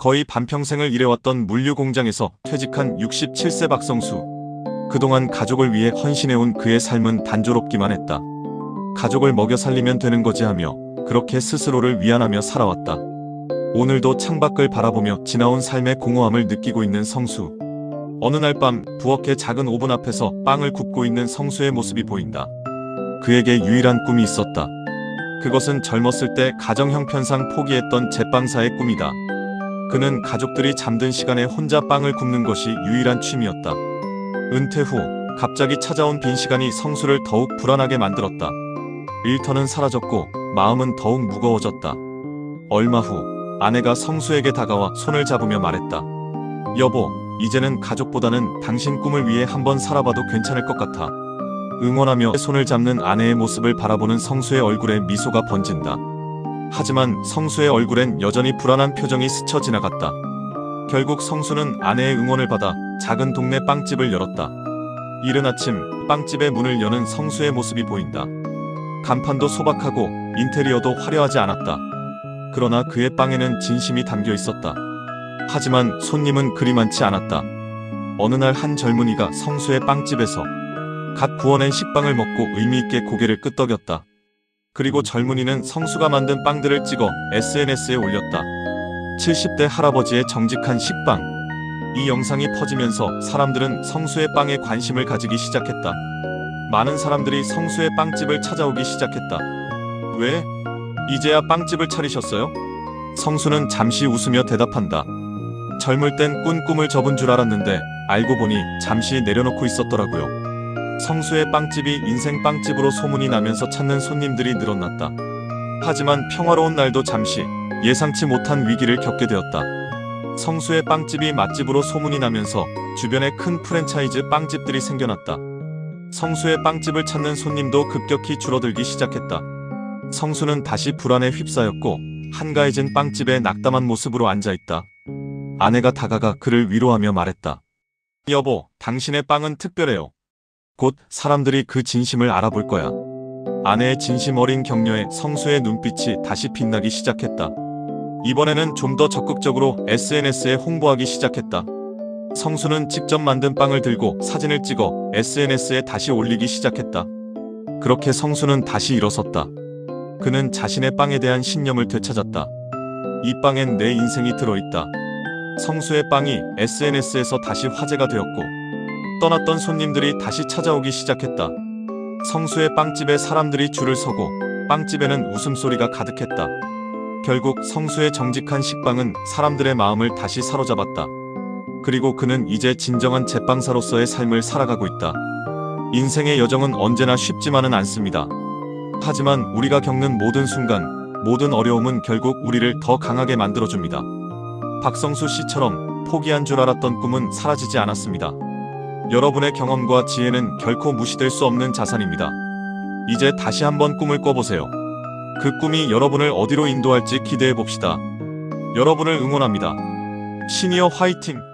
거의 반평생을 일해왔던 물류 공장에서 퇴직한 67세 박성수. 그동안 가족을 위해 헌신해온 그의 삶은 단조롭기만 했다. 가족을 먹여 살리면 되는 거지 하며 그렇게 스스로를 위안하며 살아왔다. 오늘도 창밖을 바라보며 지나온 삶의 공허함을 느끼고 있는 성수. 어느 날 밤 부엌의 작은 오븐 앞에서 빵을 굽고 있는 성수의 모습이 보인다. 그에게 유일한 꿈이 있었다. 그것은 젊었을 때 가정 형편상 포기했던 제빵사의 꿈이다. 그는 가족들이 잠든 시간에 혼자 빵을 굽는 것이 유일한 취미였다. 은퇴 후 갑자기 찾아온 빈 시간이 성수를 더욱 불안하게 만들었다. 일터는 사라졌고 마음은 더욱 무거워졌다. 얼마 후 아내가 성수에게 다가와 손을 잡으며 말했다. 여보, 이제는 가족보다는 당신 꿈을 위해 한번 살아봐도 괜찮을 것 같아. 응원하며 손을 잡는 아내의 모습을 바라보는 성수의 얼굴에 미소가 번진다. 하지만 성수의 얼굴엔 여전히 불안한 표정이 스쳐 지나갔다. 결국 성수는 아내의 응원을 받아 작은 동네 빵집을 열었다. 이른 아침 빵집의 문을 여는 성수의 모습이 보인다. 간판도 소박하고 인테리어도 화려하지 않았다. 그러나 그의 빵에는 진심이 담겨 있었다. 하지만 손님은 그리 많지 않았다. 어느 날 한 젊은이가 성수의 빵집에서 갓 구워낸 식빵을 먹고 의미있게 고개를 끄덕였다. 그리고 젊은이는 성수가 만든 빵들을 찍어 SNS에 올렸다. 70대 할아버지의 정직한 식빵. 이 영상이 퍼지면서 사람들은 성수의 빵에 관심을 가지기 시작했다. 많은 사람들이 성수의 빵집을 찾아오기 시작했다. 왜? 이제야 빵집을 차리셨어요? 성수는 잠시 웃으며 대답한다. 젊을 땐 꾼 꿈을 접은 줄 알았는데 알고 보니 잠시 내려놓고 있었더라고요. 성수의 빵집이 인생 빵집으로 소문이 나면서 찾는 손님들이 늘어났다. 하지만 평화로운 날도 잠시 예상치 못한 위기를 겪게 되었다. 성수의 빵집이 맛집으로 소문이 나면서 주변에 큰 프랜차이즈 빵집들이 생겨났다. 성수의 빵집을 찾는 손님도 급격히 줄어들기 시작했다. 성수는 다시 불안에 휩싸였고 한가해진 빵집에 낙담한 모습으로 앉아있다. 아내가 다가가 그를 위로하며 말했다. 여보, 당신의 빵은 특별해요. 곧 사람들이 그 진심을 알아볼 거야. 아내의 진심 어린 격려에 성수의 눈빛이 다시 빛나기 시작했다. 이번에는 좀 더 적극적으로 SNS에 홍보하기 시작했다. 성수는 직접 만든 빵을 들고 사진을 찍어 SNS에 다시 올리기 시작했다. 그렇게 성수는 다시 일어섰다. 그는 자신의 빵에 대한 신념을 되찾았다. 이 빵엔 내 인생이 들어있다. 성수의 빵이 SNS에서 다시 화제가 되었고 떠났던 손님들이 다시 찾아오기 시작했다. 성수의 빵집에 사람들이 줄을 서고 빵집에는 웃음소리가 가득했다. 결국 성수의 정직한 식빵은 사람들의 마음을 다시 사로잡았다. 그리고 그는 이제 진정한 제빵사로서의 삶을 살아가고 있다. 인생의 여정은 언제나 쉽지만은 않습니다. 하지만 우리가 겪는 모든 순간, 모든 어려움은 결국 우리를 더 강하게 만들어줍니다. 박성수 씨처럼 포기한 줄 알았던 꿈은 사라지지 않았습니다. 여러분의 경험과 지혜는 결코 무시될 수 없는 자산입니다. 이제 다시 한번 꿈을 꿔보세요. 그 꿈이 여러분을 어디로 인도할지 기대해 봅시다. 여러분을 응원합니다. 시니어 화이팅!